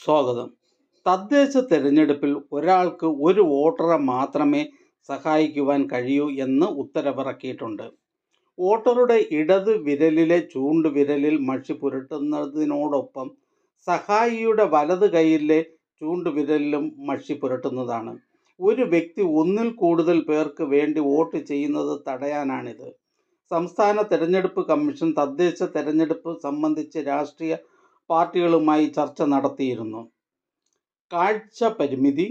സ്വാഗതം. തദ്ദേശ തെരഞ്ഞെടുപ്പിൽ ഒരാൾക്ക് ഒരു വോട്ടറെ മാത്രമേ സഹായിക്കുവാൻ കഴിയൂ എന്ന് ഉത്തരവിറക്കിയിട്ടുണ്ട്. വോട്ടറുടെ ഇടത് വിരലിലെ ചൂണ്ടുവിരലിൽ മഷി പുരട്ടുന്നതിനോടൊപ്പം സഹായിയുടെ വലത് കൈയിലെ ചൂണ്ടുവിരലിലും മഷി പുരട്ടുന്നതാണ്. ഒരു വ്യക്തി ഒന്നിൽ കൂടുതൽ പേർക്ക് വേണ്ടി വോട്ട് ചെയ്യുന്നത് തടയാനാണിത്. സംസ്ഥാന തെരഞ്ഞെടുപ്പ് കമ്മീഷൻ തദ്ദേശ തെരഞ്ഞെടുപ്പ് സംബന്ധിച്ച് രാഷ്ട്രീയ പാർട്ടികളുമായി ചർച്ച നടത്തിയിരുന്നു. കാഴ്ച പരിമിതി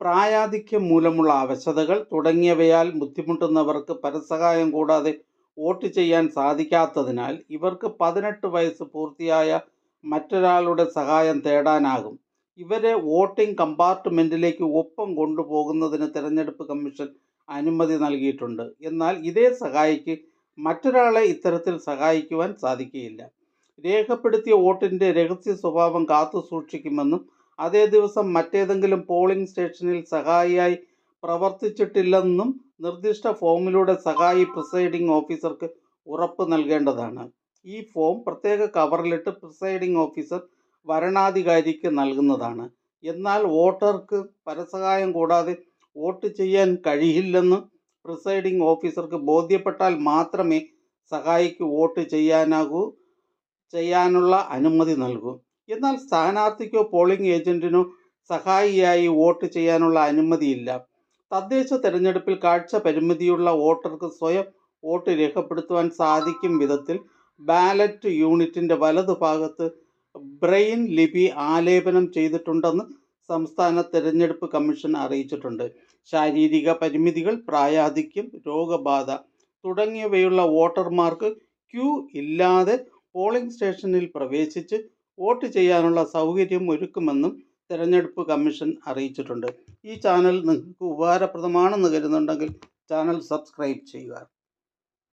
പ്രായാധിക്യം മൂലമുള്ള അവശതകൾ തുടങ്ങിയവയാൽ ബുദ്ധിമുട്ടുന്നവർക്ക് പരസഹായം കൂടാതെ വോട്ട് ചെയ്യാൻ സാധിക്കാത്തതിനാൽ ഇവർക്ക് പതിനെട്ട് വയസ്സ് പൂർത്തിയായ മറ്റൊരാളുടെ സഹായം തേടാനാകും. ഇവരെ വോട്ടിംഗ് കമ്പാർട്ട്മെന്റിലേക്ക് ഒപ്പം കൊണ്ടുപോകുന്നതിന് തിരഞ്ഞെടുപ്പ് കമ്മീഷൻ അനുമതി നൽകിയിട്ടുണ്ട്. എന്നാൽ ഇതേ സഹായിക്ക് മറ്റൊരാളെ ഇത്തരത്തിൽ സഹായിക്കുവാൻ സാധിക്കുകയില്ല. രേഖപ്പെടുത്തിയ വോട്ടിന്റെ രഹസ്യ സ്വഭാവം കാത്തു സൂക്ഷിക്കുമെന്നും അതേ ദിവസം മറ്റേതെങ്കിലും പോളിംഗ് സ്റ്റേഷനിൽ സഹായിയായി പ്രവർത്തിച്ചിട്ടില്ലെന്നും നിർദ്ദിഷ്ട ഫോമിലൂടെ സഹായി പ്രിസൈഡിംഗ് ഓഫീസർക്ക് ഉറപ്പ് നൽകേണ്ടതാണ്. ഈ ഫോം പ്രത്യേക കവറിലിട്ട് പ്രിസൈഡിംഗ് ഓഫീസർ വരണാധികാരിക്ക് നൽകുന്നതാണ്. എന്നാൽ വോട്ടർക്ക് പരസഹായം കൂടാതെ വോട്ട് ചെയ്യാൻ കഴിയില്ലെന്ന് പ്രിസൈഡിംഗ് ഓഫീസർക്ക് ബോധ്യപ്പെട്ടാൽ മാത്രമേ സഹായിക്ക് വോട്ട് ചെയ്യാനാകൂ. ചെയ്യാനുള്ള അനുമതി നൽകും. എന്നാൽ സ്ഥാനാർത്ഥിക്കോ പോളിംഗ് ഏജന്റിനോ സഹായിയായി വോട്ട് ചെയ്യാനുള്ള അനുമതിയില്ല. തദ്ദേശ തെരഞ്ഞെടുപ്പിൽ കാഴ്ച പരിമിതിയുള്ള വോട്ടർക്ക് സ്വയം വോട്ട് രേഖപ്പെടുത്തുവാൻ സാധിക്കും വിധത്തിൽ ബാലറ്റ് യൂണിറ്റിന്റെ വലതുഭാഗത്ത് ബ്രെയിൻ ലിപി ആലേപനം ചെയ്തിട്ടുണ്ടെന്ന് സംസ്ഥാന തെരഞ്ഞെടുപ്പ് കമ്മീഷൻ അറിയിച്ചിട്ടുണ്ട്. ശാരീരിക പരിമിതികൾ പ്രായാധിക്യം രോഗബാധ തുടങ്ങിയവയുള്ള വോട്ടർമാർക്ക് ക്യൂ ഇല്ലാതെ പോളിംഗ് സ്റ്റേഷനിൽ പ്രവേശിച്ച് വോട്ട് ചെയ്യാനുള്ള സൗകര്യം ഒരുക്കുമെന്നും തെരഞ്ഞെടുപ്പ് കമ്മീഷൻ അറിയിച്ചിട്ടുണ്ട്. ഈ ചാനൽ നിങ്ങൾക്ക് ഉപകാരപ്രദമാണെന്ന് കരുതുന്നുണ്ടെങ്കിൽ ചാനൽ സബ്സ്ക്രൈബ് ചെയ്യുക.